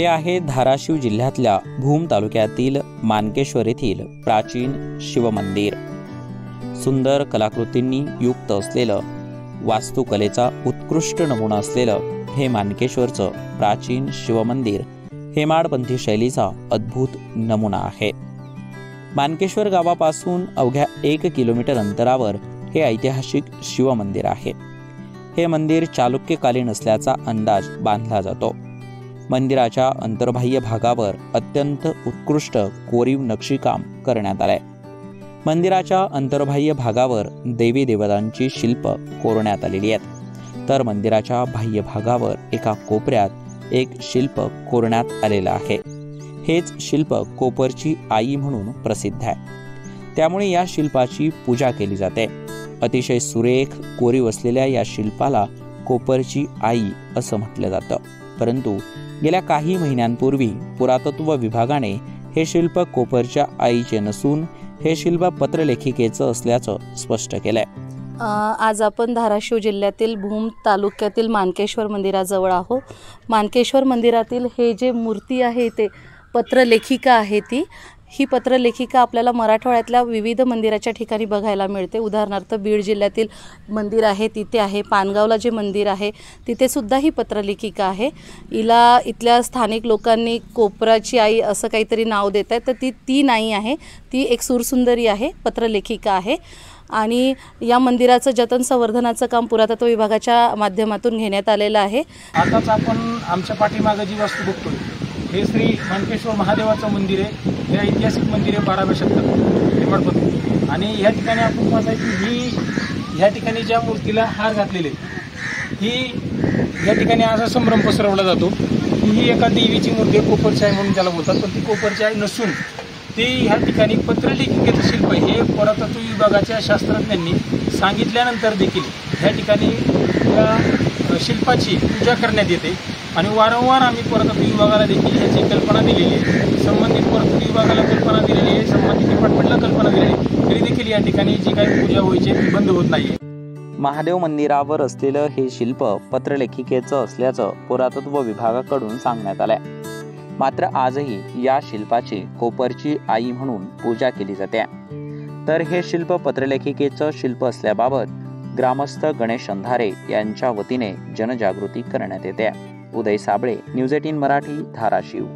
हे आहे धाराशिव जिल्ह्यातल्या भूम तालुक्यातील मानकेश्वर येथील प्राचीन शिवमंदिर. सुंदर कलाकृतींनी युक्त असलेलं वास्तुकलेचा उत्कृष्ट नमुना असलेलं हे मानकेश्वरचं प्राचीन शिवमंदिर हेमाडपंथी शैलीचा अद्भुत नमुना आहे. मानकेश्वर गावापासून अवघ्या एक किलोमीटर अंतरावर हे ऐतिहासिक शिवमंदिर आहे. हे मंदिर चालुक्यकालीन असल्याचा अंदाज बांधला जातो. मंदिराच्या अंतर्बाह्य भागावर अत्यंत उत्कृष्ट कोरीव नक्षीकाम करण्यात आलंय. मंदिराच्या अंतर्बाह्य भागावर देवी देवतांची शिल्प कोरण्यात आलेली आहेत. तर मंदिराच्या बाह्य भागावर एका कोपऱ्यात एक शिल्प कोरण्यात आलेलं आहे. हेच शिल्प कोपरची आई म्हणून प्रसिद्ध आहे. त्यामुळे या शिल्पाची पूजा केली जाते. अतिशय सुरेख कोरीव असलेल्या या शिल्पाला कोपरची आई असं म्हटलं जातं. परंतु गेल्या काही महिन्यांपूर्वी पुरातत्व विभागाने हे शिल्प कोपरच्या आईचे नसून हे शिल्प पत्रलेखिकेचं असल्याचं स्पष्ट केलंय. आज आपण धाराशिव जिल्ह्यातील भूम तालुक्यातील मानकेश्वर मंदिराजवळ आहोत. मानकेश्वर मंदिरातील हे जे मूर्ती आहे ते पत्रलेखिका आहे ती. ही पत्रलेखिका आपल्याला मराठवाड्यातल्या विविध मंदिराच्या ठिकाणी बघायला मिळते. उदाहरणार्थ बीड जिल्ह्यातील मंदिर आहे तिथे आहे पानगावला जे मंदिर आहे तिथेसुद्धा ही पत्रलेखिका आहे. हिला इथल्या स्थानिक लोकांनी कोपराची आई असं काहीतरी नाव देत आहे तर ती ती नाही आहे. ती एक सुरसुंदरी आहे पत्रलेखिका आहे. आणि या मंदिराचं जतन संवर्धनाचं काम पुरातत्व विभागाच्या माध्यमातून घेण्यात आलेलं आहे. आताच आपण आमच्या पाठीमागं जी वस्तू बघतोय हे श्री मानकेश्वर महादेवाचं मंदिर आहे. हे ऐतिहासिक मंदिर आहे बाराव्या शतकात निर्माण आणि ह्या ठिकाणी आपण पाहताय की ही ह्या ठिकाणी ज्या मूर्तीला हार घातलेले ही या ठिकाणी असा संभ्रम पसरवला जातो की ही एका देवीची मूर्ती आहे कोपरची आहे म्हणून त्याला बोलतात. पण ती कोपरची आहे नसून ती ह्या ठिकाणी पत्रलेखिकेचं शिल्प हे पुरातत्व विभागाच्या शास्त्रज्ञांनी सांगितल्यानंतर देखील ह्या ठिकाणी या शिल्पाची पूजा करण्यात येते. आणि वारंवार आम्ही पुरातत्व विभागाला देखील याची कल्पना दिलेली आहे. संबंधित पुरातत्व विभागाला कल्पना दिलेली आहे. संबंधित डिपार्टमेंटला कल्पना दिलेली आहे. तरी देखील या ठिकाणी जी काही पूजा व्हायची ती बंद होत नाही महादेव मंदिरावर असलेलं हे शिल्प पत्रलेखिकेचं असल्याचं पुरातत्व विभागाकडून सांगण्यात आलंय. मात्र आजही या शिल्पाची कोपरची आई म्हणून पूजा केली जाते. तर हे शिल्प पत्रलेखिकेचं शिल्प असल्याबाबत ग्रामस्थ गणेश अंधारे यांच्या वतीने जनजागृती करण्यात येते. Uday Sable news eighteen Marathi Dharashiv.